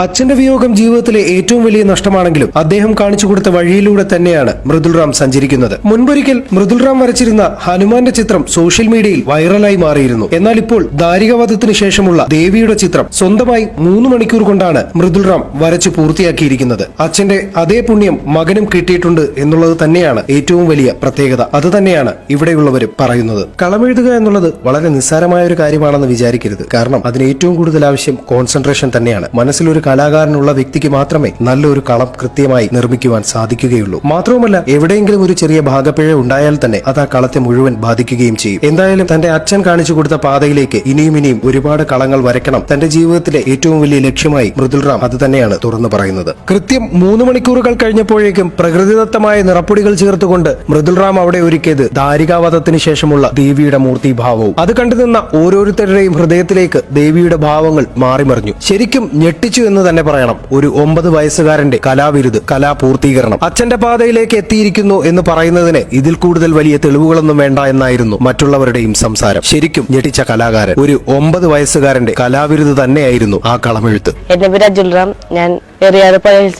അച്ഛന്റെ വിയോഗം ജീവിതത്തിലെ ഏറ്റവും വലിയ നഷ്ടമാണെങ്കിലും അദ്ദേഹം കാണിച്ചു കൊടുത്ത വഴിയിലൂടെ തന്നെയാണ് മൃദുൽറാം സഞ്ചരിക്കുന്നത്. മുൻപൊരിക്കൽ മൃദുൽറാം വരച്ചിരുന്ന ഹനുമാന്റെ ചിത്രം സോഷ്യൽ മീഡിയയിൽ വൈറലായി മാറിയിരുന്നു. എന്നാൽ ഇപ്പോൾ ദാരികവധത്തിന് ശേഷമുള്ള ദേവിയുടെ ചിത്രം സ്വന്തമായി മൂന്ന് മണിക്കൂർ കൊണ്ടാണ് മൃദുൽറാം വരച്ചു പൂർത്തിയാക്കിയിരിക്കുന്നത്. അച്ഛന്റെ അതേ പുണ്യം മകനും കിട്ടിയിട്ടുണ്ട് എന്നുള്ളത് തന്നെയാണ് ഏറ്റവും വലിയ പ്രത്യേകത. അത് തന്നെയാണ് ഇവിടെയുള്ളവർ പറയുന്നത്. കളമെഴുതുക എന്നുള്ളത് വളരെ നിസ്സാരമായ ഒരു കാര്യമാണെന്ന് വിചാരിക്കരുത്. കാരണം അതിന് ഏറ്റവും കൂടുതൽ ആവശ്യം കോൺസെൻട്രേഷൻ തന്നെയാണ്. മനസ്സിലൊരു കലാകാരനുള്ള വ്യക്തിക്ക് മാത്രമേ നല്ലൊരു കളം കൃത്യമായി നിർമ്മിക്കുവാൻ സാധിക്കുകയുള്ളൂ. മാത്രവുമല്ല എവിടെയെങ്കിലും ഒരു ചെറിയ ഭാഗപ്പിഴ ഉണ്ടായാൽ തന്നെ അത് ആ കളത്തെ മുഴുവൻ ബാധിക്കുകയും ചെയ്യും. എന്തായാലും തന്റെ അച്ഛൻ കാണിച്ചു കൊടുത്ത പാതയിലേക്ക് ഇനിയും ഇനിയും ഒരുപാട് കളങ്ങൾ വരയ്ക്കണം. തന്റെ ജീവിതത്തിലെ ഏറ്റവും വലിയ ലക്ഷ്യമായി മൃദുൽ റാം അത് തന്നെയാണ് തുറന്നു പറയുന്നത്. കൃത്യം മൂന്ന് മണിക്കൂറുകൾ കഴിഞ്ഞപ്പോഴേക്കും പ്രകൃതിദത്തമായ നിറപ്പൊടികൾ ചേർത്തുകൊണ്ട് മൃദുൽ റാം അവിടെ ഒരുക്കിയത് ധാരികാവധത്തിന് ശേഷമുള്ള ദേവിയുടെ മൂർത്തിഭാവവും. അത് കണ്ടുനിന്ന ഓരോരുത്തരുടെയും ഹൃദയത്തിലേക്ക് ദേവിയുടെ ഭാവങ്ങൾ മാറിമറിഞ്ഞു. ശരിക്കും ഞെട്ടിച്ചു എന്ന് തന്നെ പറയണം. ഒരു ഒമ്പത് വയസ്സുകാരന്റെ കലാവിരുത് കലാപൂർത്തീകരണം അച്ഛന്റെ പാതയിലേക്ക് എത്തിയിരിക്കുന്നു എന്ന് പറയുന്നതിന് ഇതിൽ കൂടുതൽ വലിയ തെളിവുകളൊന്നും വേണ്ട എന്നായിരുന്നു മറ്റുള്ളവരുടെയും സംസാരം. ശരിക്കും ഞെട്ടിച്ച കലാകാരൻ ഒരു ഒമ്പത് വയസ്സുകാരന്റെ കലാവിരുത് തന്നെയായിരുന്നു ആ കളമെഴുത്ത്. എന്റെ പേര് അജുൽ റാം ഞാൻ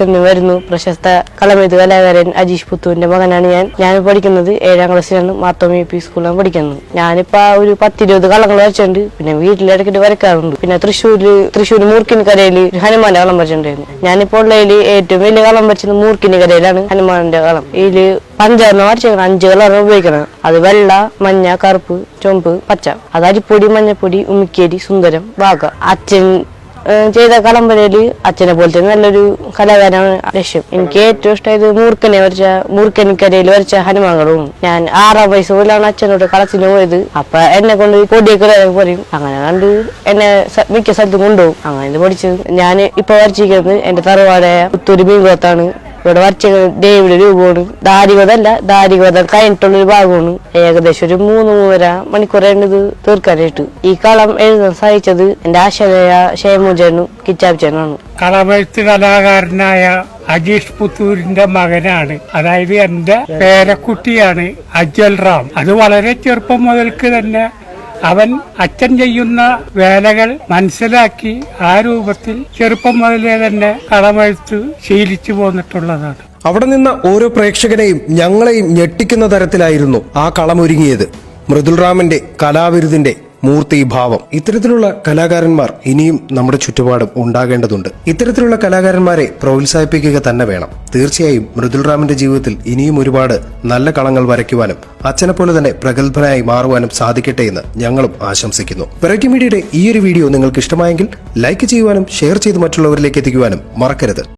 നിന്ന് വരുന്നു. പ്രശസ്ത കളമെഴുത്ത് കലാകാരൻ അജീഷ് പുത്തുവിന്റെ മകനാണ് ഞാൻ. ഞാൻ പഠിക്കുന്നത് ഏഴാം ക്ലാസ്സിലാണ് മാത്തോമി പി സ്കൂളിലാണ് പഠിക്കുന്നത്. ഞാനിപ്പോ ഒരു പത്തിരുപത് കളങ്ങൾ വരച്ചിട്ടുണ്ട്. പിന്നെ വീട്ടിലിടയ്ക്കിട്ട് വരക്കാറുണ്ട്. പിന്നെ തൃശ്ശൂര് തൃശ്ശൂർ മൂർക്കിൻ കരയിൽ ഹനുമാന്റെ കളം വരച്ചിട്ടുണ്ടായിരുന്നു ഞാനിപ്പോൾ ഉള്ളതിൽ ഏറ്റവും വലിയ കളം വരച്ചത് മൂർക്കിന് കരയിലാണ് ഹനുമാന്റെ കളം. ഇതിൽ പഞ്ചാറിന് വരച്ചേക്കണം അഞ്ച് കളറാണ് ഉപയോഗിക്കണം അത് വെള്ള മഞ്ഞ കറുപ്പ് ചൊമ്പ് പച്ച. അത് അരിപ്പൊടി മഞ്ഞപ്പൊടി ഉമിക്കേരി സുന്ദരം വാഗ. അച്ഛൻ ചെയ്ത കളമ്പരയിൽ അച്ഛനെ പോലത്തെ നല്ലൊരു കലാകാരനാണ് ലക്ഷ്യം. എനിക്ക് ഏറ്റവും ഇഷ്ടമായത് മൂർഖനെ വരച്ച മൂർഖനിക്കരയിൽ വരച്ച ഹനുമാങ്ങളും ഞാൻ ആറാം വയസ്സ് പോലാണ് അച്ഛനോട് കളത്തിന് പോയത്. അപ്പൊ എന്നെ കൊണ്ട് പൊടിയൊക്കെ പറയും. അങ്ങനെ കണ്ട് എന്നെ മിക്ക സ്ഥലത്തും കൊണ്ടുപോകും. അങ്ങനെ പഠിച്ചത് ഞാൻ ഇപ്പൊ വരച്ചിരിക്കുന്നത് എന്റെ തറവാടായ പുത്തൂര് മീൻകുളത്താണ്. ഇവിടെ വരച്ച ദേവിയുടെ രൂപമാണ്. ദാരികതല്ല ദാരികത കഴിഞ്ഞിട്ടുള്ള ഒരു ഭാഗമാണ്. ഏകദേശം ഒരു മൂന്ന് മൂന്നര മണിക്കൂറാണ് ഇത് തീർക്കാനായിട്ട്. ഈ കളം എഴുതാൻ സഹായിച്ചത് എന്റെ ആശയായ ഷേമുജനും കിച്ചാബ്ജനാണ് കളമെഴുത്ത് കലാകാരനായ അജീഷ് പുത്തൂരിന്റെ മകനാണ്. അതായത് എന്റെ പേരക്കുട്ടിയാണ് അജ്വൽ റാം. അത് വളരെ ചെറുപ്പം മുതൽക്ക് തന്നെ അവൻ അച്ഛൻ ചെയ്യുന്ന വേലകൾ മനസ്സിലാക്കി ആ രൂപത്തിൽ ചെറുപ്പം മുതലേ തന്നെ കളമെഴുത്ത് ശീലിച്ചു പോന്നിട്ടുള്ളതാണ്. അവിടെ നിന്ന ഓരോ പ്രേക്ഷകനെയും ഞങ്ങളെയും ഞെട്ടിക്കുന്ന തരത്തിലായിരുന്നു ആ കളമൊരുങ്ങിയത്. മൃദുൽ റാമിന്റെ കലാവിരുതിന്റെ മൂർത്തി ഭാവം ഇത്തരത്തിലുള്ള കലാകാരന്മാർ ഇനിയും നമ്മുടെ ചുറ്റുപാടും ഉണ്ടാകേണ്ടതുണ്ട്. ഇത്തരത്തിലുള്ള കലാകാരന്മാരെ പ്രോത്സാഹിപ്പിക്കുക തന്നെ വേണം. തീർച്ചയായും മൃദുൽ റാമിന്റെ ജീവിതത്തിൽ ഇനിയും ഒരുപാട് നല്ല കളങ്ങൾ വരയ്ക്കുവാനും അച്ഛനെ പോലെ തന്നെ പ്രഗത്ഭനായി മാറുവാനും സാധിക്കട്ടെ എന്ന് ഞങ്ങളും ആശംസിക്കുന്നു. വെറൈറ്റി മീഡിയയുടെ ഈ ഒരു വീഡിയോ നിങ്ങൾക്ക് ഇഷ്ടമായെങ്കിൽ ലൈക്ക് ചെയ്യുവാനും ഷെയർ ചെയ്ത് മറ്റുള്ളവരിലേക്ക് എത്തിക്കുവാനും മറക്കരുത്.